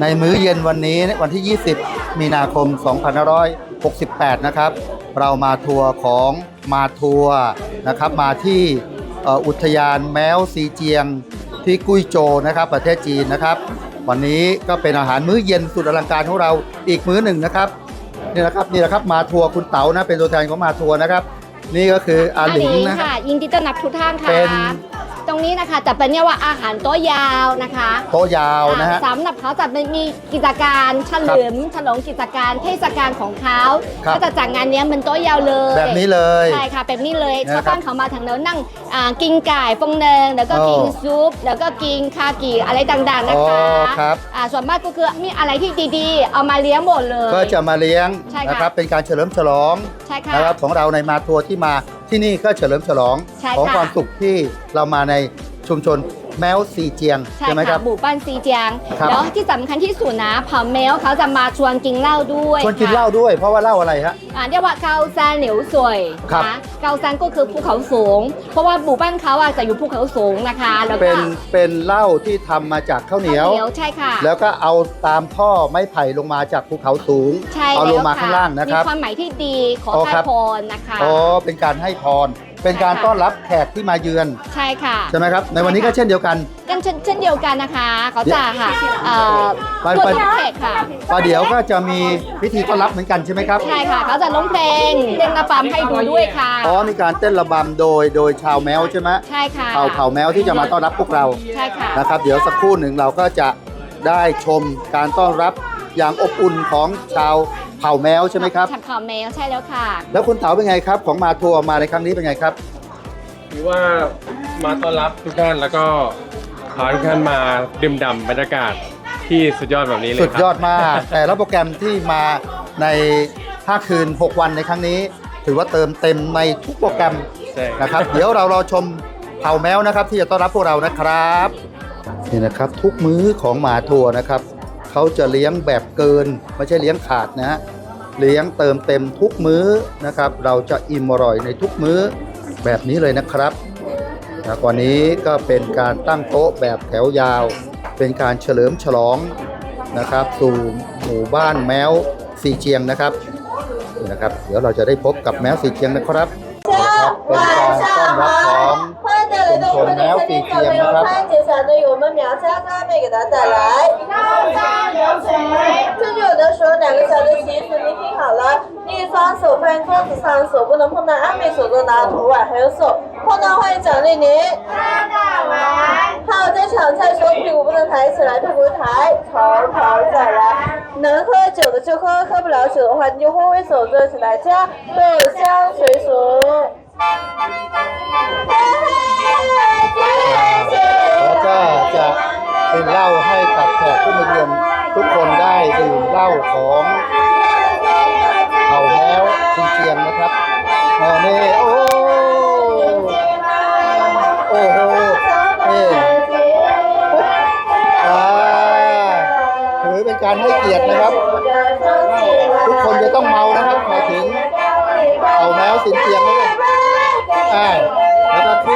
ในมื้อเย็นวันนี้วันที่ 20 มีนาคม 2568 นะครับ เรามาทัวร์ของมาทัวร์นะครับ มาที่เอ่ออุทยานแมวซีเจียงที่กุ้ยโจวนะครับ ประเทศจีนนะครับ วันนี้ก็เป็นอาหารมื้อเย็นสุดอลังการของเราอีกมื้อหนึ่งนะครับนี่นะครับนี่แหละครับมาทัวร์คุณเต๋านะเป็นตัวแทนของมาทัวร์นะครับ นี่ก็คืออาหลิงนะค่ะยินดีต้อนรับทุกท่านค่ะเป็น ตรงนี้นะคะจะเป็นเรียกว่าอาหารโต๊ะยาวนะคะโต๊ะยาวนะฮะ อ่าสำหรับเขาจะเป็นมีกิจการเฉลิมฉลองกิจการเทศกาลของเขาครับ ก็จะจัดงานเนี้ยเป็นโต๊ะยาวเลย แบบนี้เลย ใช่ค่ะแบบนี้เลยนะครับชาวบ้านเขามาทางแล้วนั่งอ่ากินไก่ฟงเนงแล้วก็กินโอ้ซุป แล้วก็กินคากิอะไรต่างๆนะอ๋อคะครับ อ่าส่วนมากก็คือมีอะไรที่ดีๆ เอามาเลี้ยงหมดเลย ก็จะมาเลี้ยงใช่ค่ะ นะครับเป็นการเฉลิมฉลองใช่ค่ะ นะครับของเราในมาทัวร์ที่มา ที่นี่ก็เฉลิมฉลองใช่ของค่ะ ความสุขที่เรามาในชุมชน แมวซีเจียง ใช่ไหมคค่ะรับหมู่บ้านซีเจียง ครับ แล้วที่สำคัญที่สุดนะเผ่าแมวเขาจะมาชวนกินเหล้าด้วยชวนกินค่ะเหล้าด้วยเพราะว่าเหล้าอะไรฮะ อ่าเรียกว่าเกาซานเหลียวสวยครับ นะเกาซานก็คือภูเขาสูง เพราะว่าหมู่บ้านเขาอะจะอยู่ภูเขาสูงนะคะ แล้วก็เป็นเป็นเหล้าที่ทำมาจากข้าวเหนียวข้าวเหนียว ใช่ค่ะ แล้วก็เอาตามท่อไม้ไผ่ลงมาจากภูเขาสูง ใช่เอาลงมาแวข้างล่างนะครับ มีความหมายที่ดีขออ๋อให้ครับ พรนะคะ อ๋อเป็นการให้พร เป็นการใช่ค่ะต้อนรับแขกที่มาเยือนใช่ค่ะ ใช่ไหมครับ ในวันนี้ก็เช่นเดียวกัน กันเช่นเช่นเดียวกันนะคะ เขาจะค่ะเอ่อไปตัวไป ทุกแขกค่ะ ประเดี๋ยวก็จะมีพิธีต้อนรับเหมือนกันใช่ไหมครับใช่ค่ะ เขาจะร้องเพลงเต้นระบำให้ดูด้วยค่ะ อ๋อมีการเต้นระบำโดยโดยชาวแมวใช่ไหมใช่ค่ะ เผ่าเผ่าแมวที่จะมาต้อนรับพวกเรา ใช่ค่ะ นะครับเดี๋ยวสักครู่หนึ่งเราก็จะได้ชมการต้อนรับอย่างอบอุ่นของชาว เผ่าแมวใช่ไหมครับ ฉับข่าวแมวใช่แล้วค่ะแล้วคุณเต๋าเป็นไงครับ ของมาทัวร์มาในครั้งนี้เป็นไงครับ ถือว่ามาต้อนรับทุกท่านแล้วก็พาทุกท่านมาดื่มด่ำบรรยากาศที่สุดยอดแบบนี้เลยสุดยอดครับมาก แต่ละโปรแกรมที่มาใน 5 คืน 6 วันในครั้งนี้ ถือว่าเติมเต็มในทุกโปรแกรมใช่ นะครับ เดี๋ยวเรารอชมเผ่าแมวนะครับ ที่จะต้อนรับพวกเรานะครับ นี่นะครับทุกมื้อของหมาทัวร์นะครับ เขาจะเลี้ยงแบบเกิน ไม่ใช่เลี้ยงขาดนะะเลี้ยงเติมเต็มทุกมื้อนะครับ เราจะอิ่มอร่อยในทุกมื้อแบบนี้เลยนะครับนะก่อนนี้ก็เป็นการตั้งโต๊ะแบบแถวยาว เป็นการเฉลิมฉลองนะครับ สู่หมู่บ้านแมวสีเจียงนะครับนะครับ เดี๋ยวเราจะได้พบกับแมวสีเจียงนะครับเป็นการต้อนรับของ 的我们的餐厅小朋友看接下来有我们苗家干妹给大家带来高山流水。这就有的时候两个小的鞋子你听好了，你一双手放在桌子上，手不能碰到阿妹手中拿的图碗，还有手碰到会奖励您。还有在抢菜的时候屁股不能抬起来，屁股抬，从头再来。能喝酒的就喝，喝不了酒的话你就挥挥手坐起来，这样豆香水熟。แล้ เป็นเหล้าให้กับแขกผู้มาเยือนทุกคนได้ดื่มเหล้าของเผ่าแมวซีเจียงนะครับอ่านี่โอ้โอ้โหนี่อ่าถือเป็นการให้เกียรตินะครับ ทุกคนจะต้องเมานะครับหมายถึงเผ่าแมวสินเจียงนะครับอ่าแล้วก็ค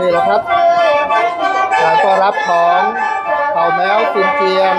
นี่แหละครับการต้อนรับของเผ่าแมวสินเจียง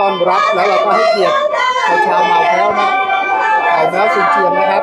ต้อนรับแล้วเราก็ให้เกียรติชาวเหมาแพ้วนะเอาแพ้วสุนเทียมนะครับ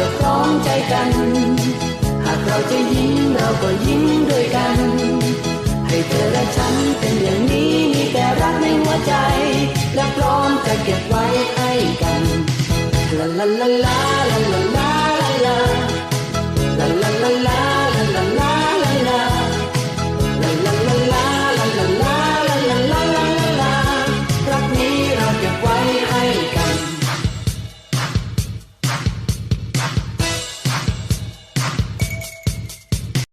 จะพร้อมใจกัน หากเราจะยิ้มเราก็ยิ้มด้วยกัน ให้เธอและฉันเป็นอย่างนี้มีแต่รักในหัวใจ และพร้อมจะเก็บไว้ให้กันลาลาลาลาลาลาลา